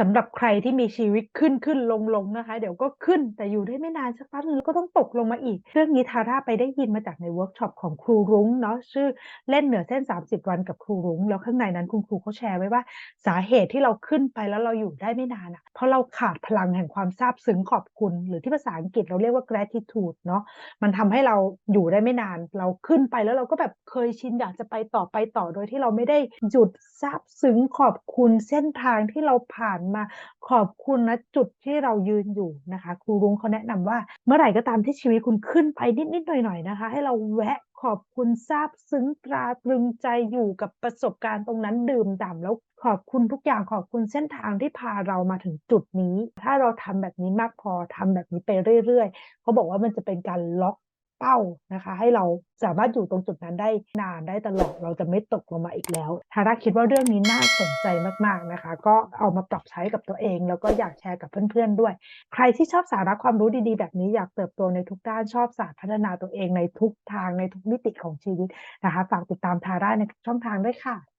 สำหรับใครที่มีชีวิตขึ้นขึ้นลงลงนะคะ เดี๋ยวก็ขึ้นแต่อยู่ได้ไม่นานสักพักนึงก็ต้องตกลงมาอีก เรื่องนี้ทาร่าไปได้ยินมาจากในเวิร์กช็อปของครูรุ้งเนาะชื่อเล่นเหนือเส้น 30 วันกับครูรุ้ง แล้วข้างในนั้นคุณครูเขาแชร์ไว้ว่า สาเหตุที่เราขึ้นไปแล้วเราอยู่ได้ไม่นานอะเพราะเราขาดพลังแห่งความซาบซึ้งขอบคุณ หรือที่ภาษาอังกฤษเราเรียกว่า gratitude เนาะมันทำให้เราอยู่ได้ไม่นาน เราขึ้นไปแล้วเราก็แบบเคยชินอยากจะไปต่อไปต่อโดยที่เราไม่ได้หยุดซาบซึ้งขอบคุณเส้นทางที่เราผ่านมา ขอบคุณนะจุดที่เรายืนอยู่นะคะ ครูรุ้งเขาแนะนำว่า เมื่อไหร่ก็ตามที่ชีวิตคุณขึ้นไปนิดๆหน่อยๆนะคะ ให้เราแวะขอบคุณซาบซึ้งตราตรึงใจอยู่กับประสบการณ์ตรงนั้นดื่มด่ำแล้วขอบคุณทุกอย่างขอบคุณเส้นทางที่พาเรามาถึงจุดนี้ ถ้าเราทำแบบนี้มากพอทำแบบนี้ไปเรื่อยๆเขาบอกว่ามันจะเป็นการล็อก เป้านะคะ ให้เราสามารถอยู่ตรงจุดนั้นได้นานได้ตลอดเราจะไม่ตกลงมาอีกแล้วทาร่าคิดว่าเรื่องนี้น่าสนใจมากๆนะคะ ก็เอามาปรับใช้กับตัวเอง แล้วก็อยากแชร์กับเพื่อนๆด้วย ใครที่ชอบสาระความรู้ดีๆ แบบนี้อยากเติบโตในทุกด้านชอบศาสตร์พัฒนาตัวเองในทุกทางในทุกมิติของชีวิตนะคะฝากติดตามทาร่าในทุกช่องทางด้วยค่ะ